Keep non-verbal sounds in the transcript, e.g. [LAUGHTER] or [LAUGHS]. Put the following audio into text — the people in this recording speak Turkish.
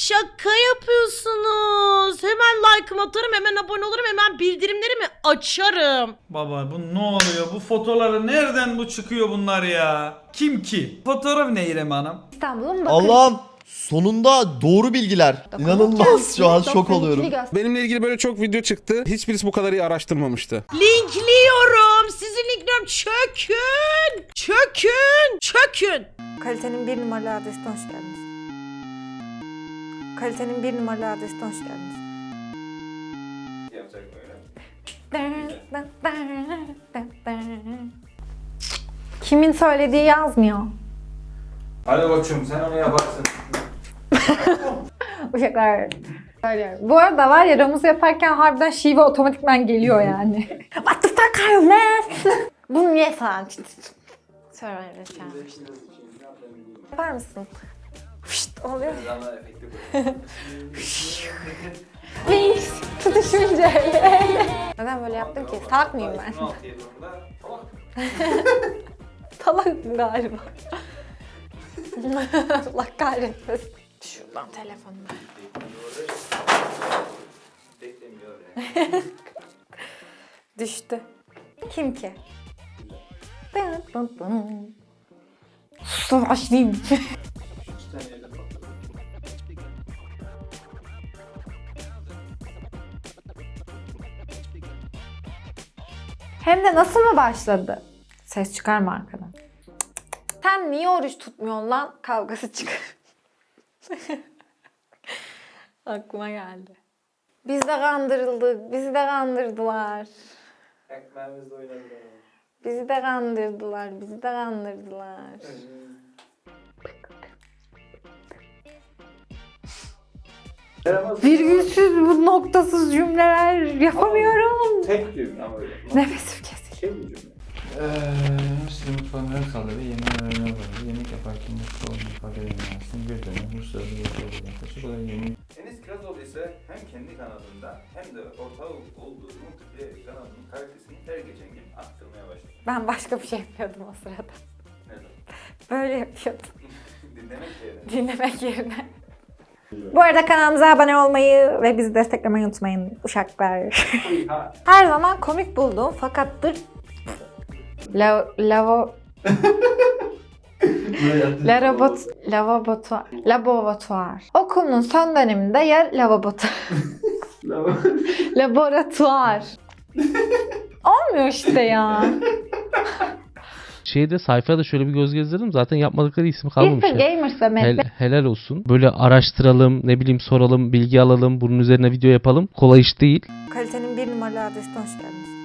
Şaka yapıyorsunuz. Hemen like'ımı atarım, hemen abone olurum, hemen bildirimlerimi açarım. Baba bu ne oluyor? Bu fotoğrafları nereden bu çıkıyor bunlar ya? Kim ki? Fotoğraf ne İrem Hanım? İstanbul'un bakır Allah'ım sonunda doğru bilgiler. İnanılmaz şu an şok oluyorum. Benimle ilgili böyle çok video çıktı. Hiçbirisi bu kadar iyi araştırmamıştı. Linkliyorum. Sizi linkliyorum. Çökün. Çökün. Çökün. Kalitenin bir numaralı adresine hoş geldiniz. Kalitenin bir numaralı adresine hoş geldiniz. Kimin söylediği yazmıyor. Hadi koçum sen onu yaparsın. [LAUGHS] Uşaklar. Söylüyorum. Bu arada var ya Ramus yaparken harbiden şive otomatikman geliyor yani. [LAUGHS] What the fuck are you man? Bunu niye falan? Survivor'a çağırmıştım. Yapar mısın? Fışt oluyor. Wings [LAUGHS] tutuşunca öyle. Neden böyle yaptım ki? Salak mıyım ben? Salakım [LAUGHS] galiba. [LAUGHS] Allah kahretmesin. Şuradan telefonum. Düştü. Kim ki? Dın dın dın. Sus başlayayım. Hem de nasıl mı başladı? Ses çıkarma arkadan. Sen niye oruç tutmuyorsun lan? Kavgası çıkar. [LAUGHS] Aklıma geldi. Biz de kandırıldık. Bizi de kandırdılar. Ekmeğimizde oynadılar. Bizi de kandırdılar. Bizi de kandırdılar. Virgülsüz bu noktasız cümleler yapamıyorum. Tek düğüm ama öyle. Nefesim kesildi. Şey bu cümle. Size mutfağın her saldırı yemeği öğrenme var. Yemek yaparken mutlu olmayı ifade edemezsin. Bir dönem Rusya'da yaşayan kaşık kadar yemeği Enis Kirazoğlu ise hem kendi kanalında hem de ortağı olduğu multiplayer kanalının kalitesini her geçen gün arttırmaya başladı. Ben başka bir şey yapıyordum o sırada. Neden? Böyle yapıyordum. [LAUGHS] Dinlemek yerine. Dinlemek yerine. Bu arada kanalımıza abone olmayı ve bizi desteklemeyi unutmayın uşaklar. Her zaman komik bulduğum fakat dır... La, lavo... [LAUGHS] Larabot, lavabotuar, laboratuvar. Okulumun son döneminde ya [LAUGHS] laboratuvar. laboratuvar. [LAUGHS] Olmuyor işte ya. Şeyde sayfada şöyle bir göz gezdirdim. Zaten yapmadıkları isim Biz kalmamış. de ya. gamers Hel- helal olsun. Böyle araştıralım, ne bileyim soralım, bilgi alalım, bunun üzerine video yapalım. Kolay iş değil. kalitenin bir numaralı adresine hoş geldiniz.